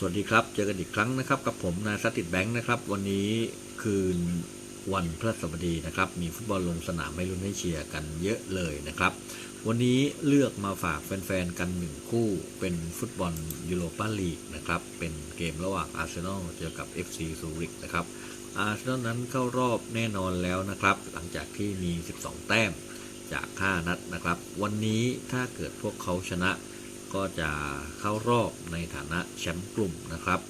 สวัสดีครับ เจอกันอีกครั้งนะครับ กับผมนายสติดแบงค์นะครับ วันนี้คืนวันพฤหัสบดีนะครับ มีฟุตบอลลงสนามให้ลุ้นให้เชียร์กันเยอะเลยนะครับ วันนี้เลือกมาฝากแฟนๆ กันหนึ่งคู่เป็นฟุตบอลยูโรปาลีกนะครับ เป็นเกมระหว่างอาร์เซนอลเจอกับ FC ซูริกนะครับอาร์เซนอลนั้นเข้ารอบแน่นอนแล้วนะครับ หลังจากที่มี 12 แต้มจาก 5 นัดนะครับ วันนี้ถ้าเกิดพวกเขาชนะ ก็จะเข้ารอบในฐานะแชมป์กลุ่มนะครับ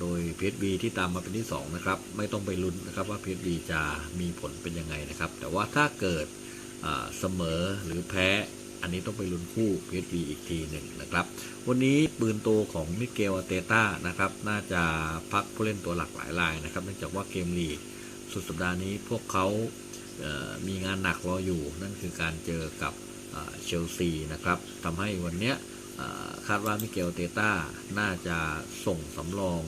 โดย PSV ที่ตามมาเป็นที่ 2 นะครับ ไม่ต้องไปลุ้นนะครับว่า PSV จะมีผลเป็นยังไงนะครับ แต่ว่าถ้าเกิดเสมอหรือแพ้อันนี้ต้องไปลุ้นคู่ PSV อีกทีหนึ่งนะครับ วันนี้ปืนโตของมิเกลอเตต้านะครับ น่าจะพักผู้เล่นตัวหลักหลายรายนะครับ เนื่องจากว่าเกมลีสุดสัปดาห์นี้พวกเขามีงานหนักรออยู่ นั่นคือการเจอกับ เชลซีนะครับทำให้วันเนี้ยคาดว่ามิเกลเตต้าน่าจะส่งสำรอง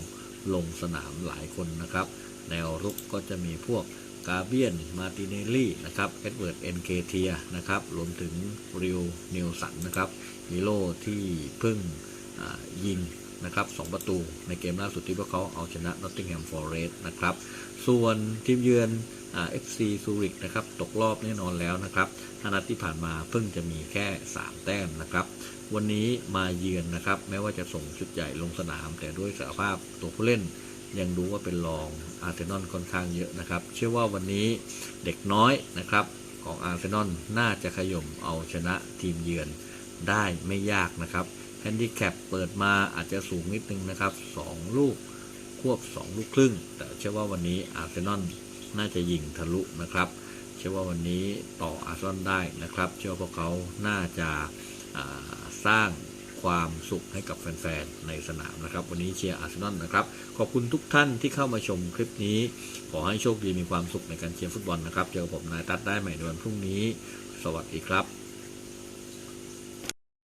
ลงสนามหลายคนนะครับ แนวรุกก็จะมีพวกกาเบียน มาติเนลลี่นะครับเอ็ดเวิร์ดเอ็นเคเทียนะครับ รวมถึงริวนิวสันนะครับฮีโร่ที่เพิ่งยิง นะครับสองประตูในเกมล่าสุดที่พวกเขาเอาชนะนอตติงแฮมฟอร์เรสต์นะครับ ส่วนทีมเยือนเอฟซีซูริกนะครับตกรอบแน่นอนแล้วนะครับห้านัดที่ผ่านมาเพิ่งจะมีแค่ 3 แต้มนะครับ วันนี้มาเยือนนะครับ แม้ว่าจะส่งชุดใหญ่ลงสนาม แต่ด้วยสภาพตัวผู้เล่นยังดูว่าเป็นรองอาร์เซนอลค่อนข้างเยอะนะครับ เชื่อว่าวันนี้เด็กน้อยนะครับของอาร์เซนอลน่าจะขย่มเอาชนะทีมเยือนได้ไม่ยากนะครับ แฮนดิแคปเปิดมาอาจจะสูงนิดนึงนะครับ 2 ลูกควบ 2 ลูกครึ่ง แต่เชื่อว่าวันนี้อาร์เซนอลน่าจะยิงทะลุนะครับ เชื่อว่าวันนี้ต่ออาร์เซนอลได้นะครับ เชื่อว่าพวกเขาน่าจะาสร้างความสุขให้กับแฟนๆ ในสนามนะครับ วันนี้เชียร์อาร์เซนอลนะครับ ขอบคุณทุกท่านที่เข้ามาชมคลิปนี้ ขอให้โชคดีมีความสุขในการเชียร์ฟุตบอลนะครับ เจอกับผมนายตัดได้ใหม่ในวันพรุ่งนี้ สวัสดีครับ